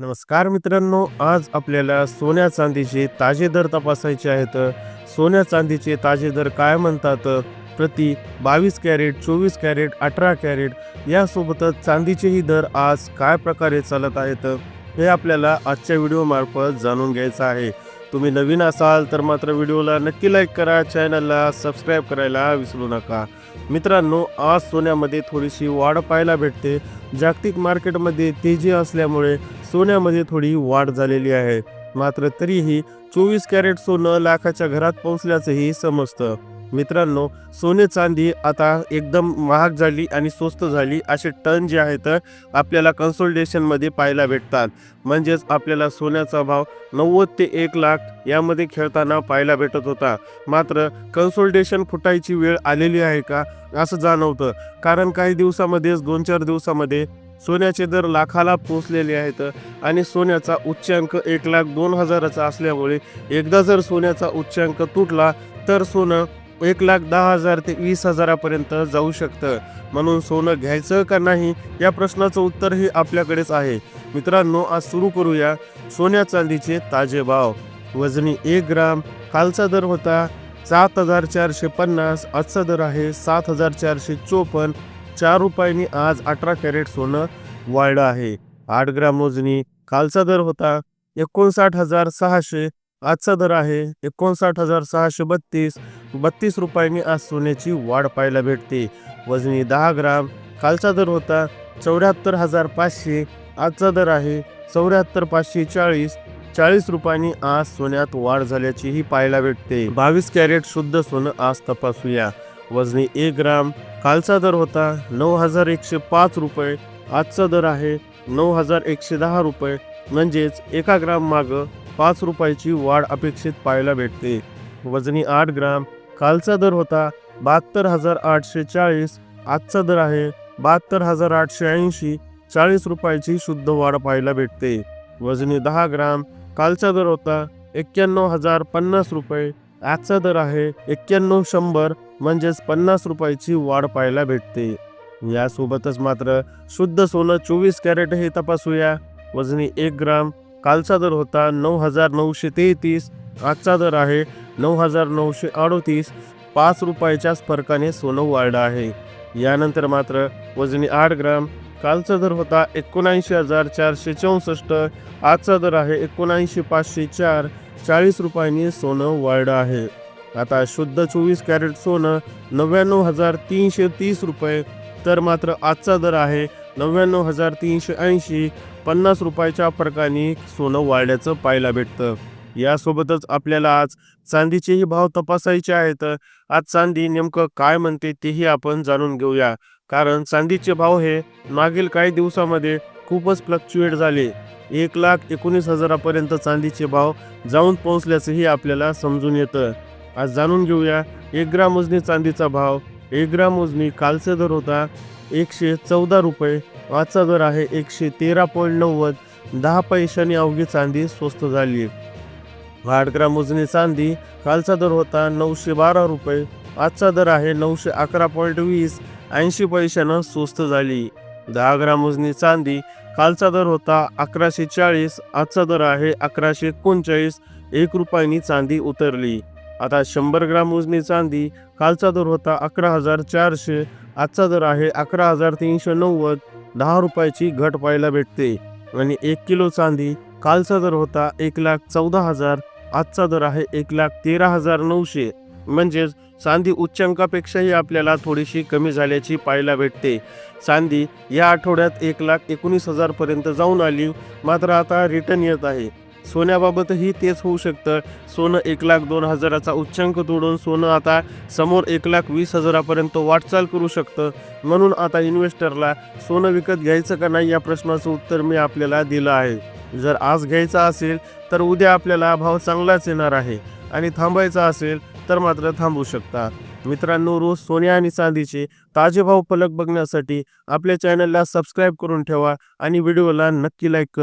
नमस्कार मित्रांनो आज आपल्याला सोन्या चांदीचे ताजे दर तपासायचे आहेत. सोन्या चांदीचे ताजे दर काय म्हणतात? प्रति बावीस कॅरेट चोवीस कॅरेट अठरा कॅरेट यासोबतच चांदीचेही दर आज काय प्रकारे चालत आहेत हे आपल्याला आजच्या व्हिडिओमार्फत जाणून घ्यायचं आहे. तुम्ही नवीन असाल तर मात्र व्हिडिओला नक्की लाईक करा चॅनलला सबस्क्राईब करायला विसरू नका. मित्रांनो आज सोन्यामध्ये थोडीशी वाढ पाहायला भेटते. जागतिक मार्केटमध्ये तेजी असल्यामुळे सोन्यामध्ये थोडी वाढ झालेली आहे. मात्र तरीही चोवीस कॅरेट सोनं लाखाच्या घरात पोहोचल्याचंही समजतं. मित्रांनो सोने चांदी आता एकदम महाग झाली आणि स्वस्त झाली. असे टन जे आहेत आपल्याला कन्सोल्टेशनमध्ये पाहायला भेटतात. म्हणजेच आपल्याला सोन्याचा भाव नव्वद ते एक लाख यामध्ये खेळताना पाहायला भेटत होता. मात्र कन्सोल्टेशन फुटायची वेळ आलेली आहे का असं जाणवतं. कारण काही दिवसामध्येच दोन चार दिवसामध्ये सोन्याचे दर लाखाला पोचलेले आहेत आणि सोन्याचा उच्चांक एक लाख दोन हजाराचा असल्यामुळे एकदा जर सोन्याचा उच्चांक तुटला तर सोनं एक लाख दहा हजार ते वीस हजारापर्यंत जाऊ शकतं. म्हणून सोनं घ्यायचं का नाही या प्रश्नाचं उत्तर हे आपल्याकडेच आहे. मित्रांनो आज सुरू करूया सोन्या चांदीचे ताजे भाव. वजनी एक ग्राम कालचा दर होता सात हजार चारशे पन्नास आजचा दर आहे सात हजार चारशे चोपन्न. चार रुपयांनी आज अठरा कॅरेट सोनं वाढलं आहे. आठ ग्राम वजनी कालचा दर होता एकोणसाठ हजार सहाशे आजचा दर आहे एकोणसाठ हजार सहाशे बत्तीस. बत्तीस रुपयांनी आज सोन्याची वाढ पाहायला भेटते. वजनी दहा ग्राम. कालचा दर होता चौऱ्याहत्तर हजार पाचशे. आजचा दर आहे चौऱ्याहत्तर पाचशे चाळीस. चाळीस रुपयांनी आज सोन्यात वाढ झाल्याचीही पाहायला भेटते. बावीस कॅरेट शुद्ध सोनं आज तपासूया. वजनी एक ग्राम. कालचा दर होता नऊ हजार एकशे पाच रुपये. आजचा दर आहे नऊ हजार एकशे दहा रुपये. म्हणजेच एका ग्राम मागं पाच रुपयाची वाढ अपेक्षित पाहायला भेटते. वजनी आठ ग्राम कालचा दर होता बहात्तर हजार आठशे चाळीस आजचा दर आहे बहात्तर हजार आठशे ऐंशी चाळीस रुपयाची शुद्ध वाढ पाहायला भेटते. वजनी दहा ग्राम कालचा दर होता एक्क्याण्णव हजार पन्नास रुपये आजचा दर आहे एक्क्याण्णव शंभर म्हणजेच पन्नास रुपयाची वाढ पाहायला भेटते. यासोबतच मात्र शुद्ध सोनं चोवीस कॅरेट हे तपासूया. वजनी एक ग्राम कालचा दर होता नऊ हजार नऊशे तेहतीस आजचा दर आहे नऊ हजार नऊशे अडोतीस. पाच रुपयाच्याच फरकाने सोनं वाढलं आहे. यानंतर मात्र वजनी आठ ग्राम कालचा दर होता एकोणऐंशी हजार चारशे चौसष्ट आजचा दर आहे एकोणऐंशी पाचशे चार चाळीस रुपयांनी सोनं वाढलं आहे. आता शुद्ध चोवीस कॅरेट सोनं नव्याण्णव हजार तीनशे तीस रुपये तर मात्र आजचा दर आहे नव्याण्णव हजार तीनशे ऐंशी पन्नास रुपयाच्या फरकाने सोनं वाढल्याचं पाहायला भेटतं. यासोबतच आपल्याला आज चांदीचेही भाव तपासायचे आहेत. आज चांदी नेमकं काय म्हणते तेही आपण जाणून घेऊया. कारण चांदीचे भाव हे मागील काही दिवसामध्ये खूपच फ्लक्च्युएट झाले. एक लाख एकोणीस हजारापर्यंत चांदीचे भाव जाऊन पोहोचल्याचंही आपल्याला समजून येतं. आज जाणून घेऊया एक ग्राम मोजणी चांदीचा भाव. एक ग्राम मोजणी कालचा दर होता एकशे चौदा रुपये. आजचा दर आहे एकशे तेरा पॉईंट नव्वद. दहा पैशांनी अवघी चांदी स्वस्त झाली. आठ ग्राम मोजणी चांदी कालचा दर होता नऊशे बारा रुपये. आजचा दर आहे नऊशे अकरा पॉईंट वीस. ऐंशी पैशानं स्वस्त झाली. दहा ग्राम मोजणी चांदी कालचा दर होता अकराशे चाळीस. आजचा दर आहे अकराशे एकोणचाळीस. एक रुपयांनी चांदी उतरली. आता शंभर ग्राम मोजणी चांदी कालचा दर होता अकरा हजार चारशे. आजचा दर आहे अकरा हजार तीनशे नव्वद. दहा रुपयाची घट पाहायला भेटते. आणि एक किलो चांदी कालचा दर होता एक लाख चौदा हजार. आजचा दर आहे एक लाख तेरा हजार नऊशे. म्हणजेच चांदी उच्चांकापेक्षाही आपल्याला थोडीशी कमी झाल्याची पाहायला भेटते. चांदी या आठवड्यात एक लाख एकोणीस हजारपर्यंत जाऊन आली. मात्र आता रिटर्न येत आहे. सोन्याबाबतही तेच होऊ शकतं. सोनं एक लाख दोन हजाराचा उच्चांक तोडून सोनं आता समोर एक लाख वीस हजारापर्यंत वाटचाल करू शकतं. म्हणून आता इन्व्हेस्टरला सोनं विकत घ्यायचं का नाही या प्रश्नाचं उत्तर मी आपल्याला दिलं आहे. जर आज घ्यायचा असेल तर उद्या आपल्याला भाव चांगलाच येणार आहे. आणि थांबायचा असेल तर मात्र थांबू शकता. मित्रांनो रोज सोन्या आणि चांदीचे ताजे भाव फलक बघण्यासाठी आपल्या चॅनलला सबस्क्राईब करून ठेवा आणि व्हिडिओला नक्की लाईक कर.